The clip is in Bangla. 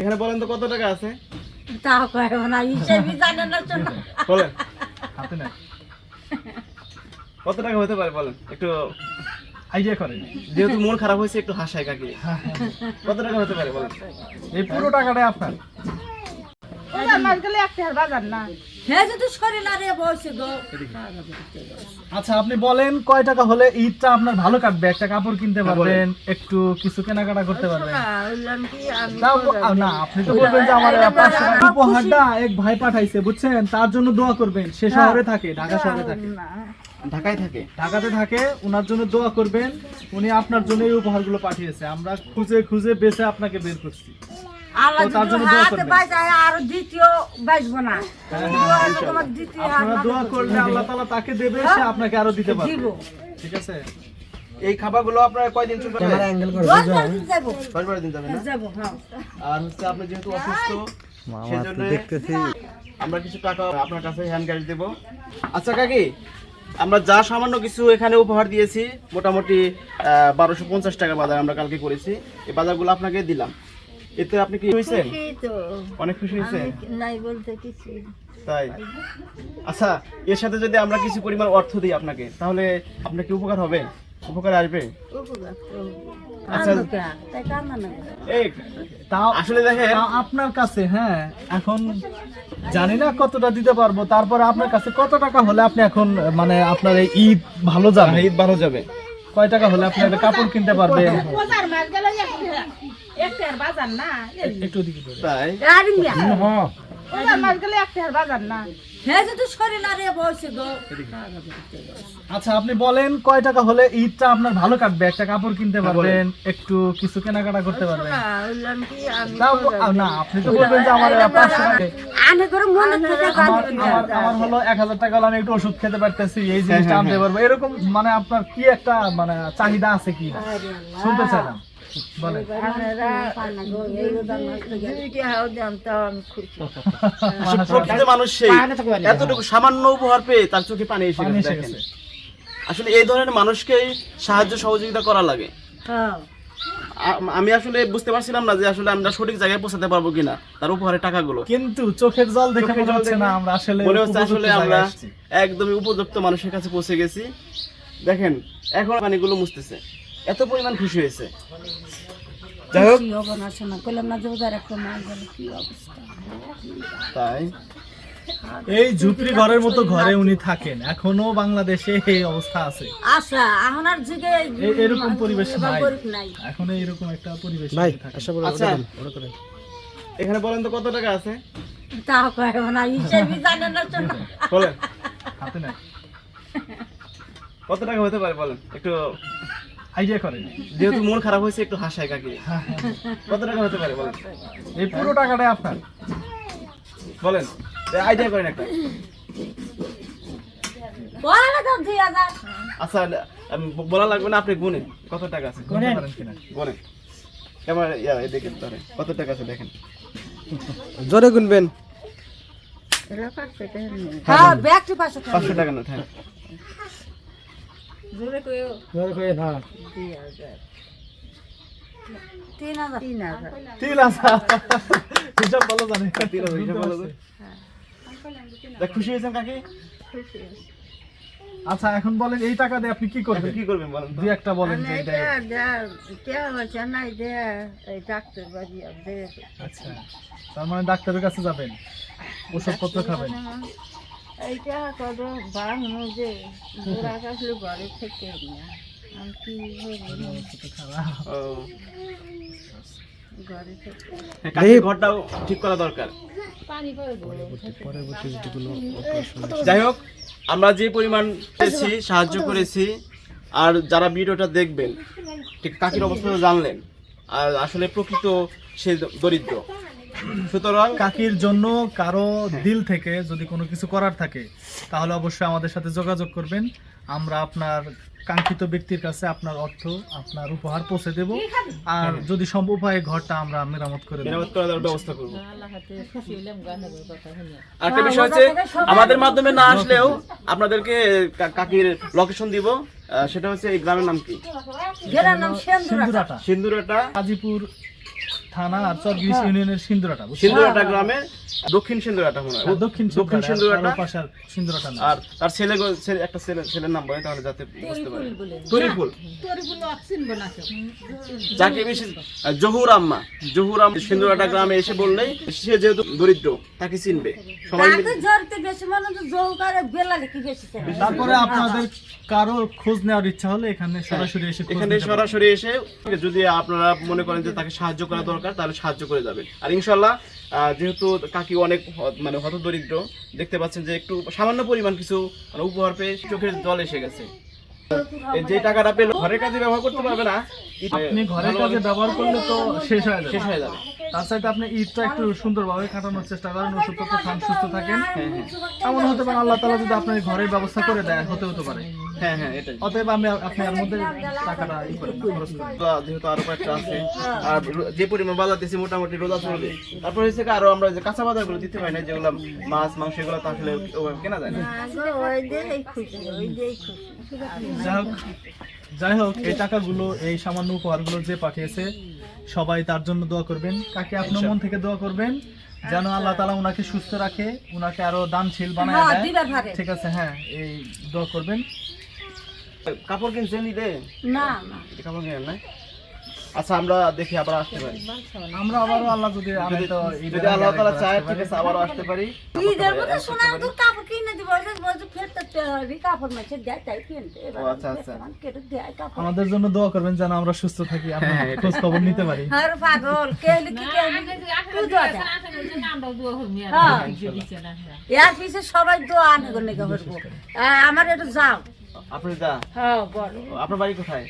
এখানে বলেন তো কত টাকা আছে? তাও কয় না হিসেবই জানে না শোনা বলেন। হাতে নেন। কত টাকা হতে পারে বলেন? একটু আইডিয়া করেন। যেহেতু মন খারাপ হয়েছে একটু হাসায় কাকি। কত টাকা হতে পারে বলেন? এই পুরো টাকাটাই আপনার। হে যদি শরীর আর বসে গো। আচ্ছা আপনি বলেন কয় টাকা হলে ঈদটা আপনার ভালো কাটবে? একটা কাপড় কিনতে হ্যাঁ, পারবেন একটু কিছু কেনাকাটা করতে পারবেন। না আপনি তো বলবেন যে আমার পাঁচশো টাকা উপহারটা এক ভাই পাঠাইছে বুঝছেন? তার জন্য দোয়া করবেন সে শহরে থাকে ঢাকা শহরে থাকে। ঢাকায় থাকে? ঢাকাতে থাকে ওনার জন্য দোয়া করবেন উনি আপনার জন্য এই উপহারগুলো পাঠিয়েছে। আমরা খুঁজে খুঁজে বেছে আপনাকে বের করছি। আল্লাহ যদি জন্য দোয়া হাতে বাঁচায় আর দ্বিতীয় বাঁচবো না। তোমার দ্বিতীয় আপনারা দোয়া করলে আল্লাহ তাআলা তাকে দেবে সে আপনাকে আরও দিতে পারবে। ঠিক আছে? এই খাবারগুলো আপনার কয়দিন চলবে দশ বার দিন যাব। দশ দিন যাবে না? যাব হ্যাঁ। আর হচ্ছে আপনি যেহেতু অসুস্থ সেজন্য আমরা কিছু টাকা আপনার কাছে হ্যান্ড ক্যাশ দেবো। আচ্ছা কাকি আমরা যা সামান্য কিছু এখানে উপহার দিয়েছি মোটামুটি বারোশো পঞ্চাশ টাকা বাজার আমরা কালকে করেছি। এই বাজারগুলো আপনাকে দিলাম। এতে আপনি কি হয়েছেন? অনেক খুশি হয়েছেন? নাই বলতে কিছু। তাই? আচ্ছা এর সাথে যদি আমরা কিছু পরিমাণ অর্থ দিই আপনাকে তাহলে আপনার কি উপকার হবে? উপকার আসবে? আচ্ছা। এই তাও আসলে দেখেন আপনার কাছে হ্যাঁ এখন জানি না কতটা দিতে পারব তারপরে আপনার কাছে কত টাকা হলে আপনি এখন মানে আপনার এই ঈদ ভালো যাবে? ঈদ ভালো যাবে। কয় টাকা হলে আপনি একটা কাপড় কিনতে পারবেন? বাজার মাছ গেল একটার বাজার না একটু দিকে তাই? বাজার মাছ গেল একটার বাজার না। হে যদি শরীর আর বসে গো। আচ্ছা আপনি বলেন কয় টাকা হলে ঈদটা আপনার ভালো কাটবে? একটা কাপড় কিনতে পারবেন একটু কিছু কেনাকাটা করতে পারবেন। না আপনি তো বলবেন যে আমার পাঁচশো টাকা। মনে আমার হলো এক হাজার টাকা হলে আমি একটু ওষুধ খেতে পারতেছি এই জিনিসটা আনতে পারব। এরকম মানে আপনার কি একটা মানে চাহিদা আছে কি? শুনতে চাইলাম। মানুষ সেই এতটুকু সামান্য উপহার পেয়ে তার চোখে পানি এসে গেছে। আসলে এই ধরনের মানুষকেই সাহায্য সহযোগিতা করা লাগে। আমি আসলে বুঝতে পারছিলাম না যে আসলে আমরা সঠিক জায়গায় পৌঁছাতে পারব কিনা তার উপহারের টাকাগুলো। কিন্তু চোখের জল দেখে মনে হচ্ছে না আমরা আসলে মনে হচ্ছে আসলে আমরা একদমই উপযুক্ত মানুষের কাছে পৌঁছে গেছি। দেখেন এখন পানিগুলো মুছতেছে। এত পরিমাণ খুশি হয়েছে। যাই হোক। করলাম না জোগাড় একটা মাল গেল কি অবস্থা? তাই? এই ঝুপড়ি ঘরের মতো ঘরে উনি থাকেন। এখনও বাংলাদেশে এই অবস্থা আছে। আচ্ছা এখন আর যুগে এরকম পরিবেশ নাই। নাই। এখনও এরকম একটা পরিবেশ থাকে আচ্ছা এখানে বলেন তো কত টাকা আছে? তাও কয় না হিসেবই জানে না বলেন। হাতে কত টাকা হতে পারে বলেন একটু আইডিয়া করেন যেহেতু মন খারাপ হয়েছে একটু হাসায় কাকি। কত টাকা হতে পারে বলেন? এই পুরো টাকাটাই আপনার। বলেন আইডিয়া করেন একটা। আচ্ছা বলা লাগবে না আপনি গুনেন। কত টাকা আছে? গুনেন। এবার ইয়া দেখেন তাহলে কত টাকা আছে দেখেন। জোরে গুনবেন। হ্যাঁ ব্যাগটি পাশে থাকবে। পাঁচশো টাকা নোট হ্যাঁ। জোরে কইও। জোরে না। তিন হাজার। তিন হাজার। তিন হাজার। হিসাব ভালো জানে। তিন হাজার হিসাব ভালো জানে। খুশি হয়েছেন কাকি? আচ্ছা এখন বলেন এই টাকা দিয়ে আপনি কি করবেন? কি করবেন বলেন দুই একটা বলেন যে এটা নাই দে এই ডাক্তার বাড়ি আচ্ছা। তার মানে ডাক্তারের কাছে যাবেন ওষুধপত্র খাবেন। এইটা কত বাংলো যে ঘোরা কাছলে ঘরে থেকে না আমি কি ঘরটাও ঠিক করা দরকার। যাই হোক আমরা যে পরিমাণ পেয়েছি সাহায্য করেছি আর যারা ভিডিওটা দেখবেন ঠিক কাকির অবস্থা জানলেন আর আসলে প্রকৃত সে দরিদ্র। সুতরাং কাকির জন্য কারও দিল থেকে যদি কোনো কিছু করার থাকে তাহলে অবশ্যই আমাদের সাথে যোগাযোগ করবেন। আমরা আপনার কাঙ্ক্ষিত ব্যক্তির কাছে আপনার অর্থ আপনার উপহার পৌঁছে দেব। আর যদি সম্ভব হয় ঘরটা আমরা মেরামত করে দেব। মেরামত করার ব্যবস্থা করব। আরেকটা বিষয় হচ্ছে আমাদের মাধ্যমে না আসলেও আপনাদেরকে কাকির লোকেশন দিব। আহ, সেটা হচ্ছে এই গ্রামের নাম কি? ঘেরার নাম সেন্দুরা সিন্ধুরাটা সিন্দুরাটা। গাজীপুর থানা আর চরগিরিশ ইউনিয়নের সিন্দুরাটা? সিন্দুরাটা গ্রামে দক্ষিণ সিন্দুরাটা মনে হয় হ্যাঁ, দক্ষিণ দক্ষিণ সিন্দুরাটা সিন্দুরাটা আর তার ছেলে ছেলে একটা ছেলে ছেলের নাম বলে তাহলে যাতে বুঝতে পারে। তরিফুল যাকে। বেশি জহুর আম্মা। জহুর আম্মা সিন্দুরাটা গ্রামে এসে বললেই সে যেহেতু দরিদ্র তাকে চিনবে। সবাই মনে তারপরে আপনাদের কারও খোঁজ নেওয়ার ইচ্ছা হলে এখানে সরাসরি এসে এখানে সরাসরি এসে যদি আপনারা মনে করেন যে তাকে সাহায্য করা দরকার তাহলে সাহায্য করে যাবেন। আর ইনশাল্লাহ যেহেতু কাকি অনেক মানে হত দরিদ্র দেখতে পাচ্ছেন যে একটু সামান্য পরিমাণ কিছু মানে উপহার পেয়ে চোখের জল এসে গেছে। যে টাকাটা পেল ঘরের কাজে ব্যবহার করতে পারবে না আপনি ঘরের কাজে ব্যবহার করলে তো শেষ হয়ে যাবে। শেষ হয়ে যাবে। তার সাথে আপনি ঈদটা একটু সুন্দরভাবে কাটানোর চেষ্টা করেন ওষুধপত্র খান সুস্থ থাকেন। এমন হতে পারে আল্লাহ তালা যদি আপনার ঘরের ব্যবস্থা করে দেয় হতে হতে পারে। হ্যাঁ হ্যাঁ এটাই। অতএব আমি আপনি এর মধ্যে টাকাটা ই করেন যেহেতু আরও কয়েকটা আছে আর যে পরিমাণ বাজার দিয়েছি মোটামুটি রোজা চলবে। তারপর হচ্ছে কি আরও আমরা যে কাঁচা দিতে পারি না যেগুলো মাছ মাংস এগুলো তো আসলে কেনা যায় না। যাই হোক যাই হোক এই টাকাগুলো এই সামান্য উপহারগুলো যে পাঠিয়েছে সবাই তার জন্য দোয়া করবেন। কাকে আপনার মন থেকে দোয়া করবেন যেন আল্লাহ তালা ওনাকে সুস্থ রাখে ওনাকে আরও দানশীল বানায় হ্যাঁ, দেয়। দিবার ভারে। ঠিক আছে হ্যাঁ এই দোয়া করবেন। কাপড় কিনছেন ঈদে না, না। কাপড় কিনেন না আচ্ছা আমরা দেখি আবার আসতে পারি। আমরা আবারও আল্লাহ যদি আমি তো যদি আল্লাহ আরেকবার চায় ঠিক আছে আবারও আসতে পারি। ঈদের মধ্যে শোনা তো কাপড় কিনে দিব ফেরতে হবে কাপড় মাছে দেয় তাই কিনতে। ও, আচ্ছা, আচ্ছা। কেটে দেয় কাপড়। আমাদের জন্য দোয়া করবেন যেন আমরা সুস্থ থাকি আমরা হ্যাঁ, খোঁজ খবর নিতে পারি। আর পাগল কেলি কি কেলি তুই দোয়া দে। হ্যাঁ। পিছে সবাই দোয়া আনে গনে করব। আমার একটু যাও। আপনি দা হ্যাঁ বলো। আপনার বাড়ি কোথায়?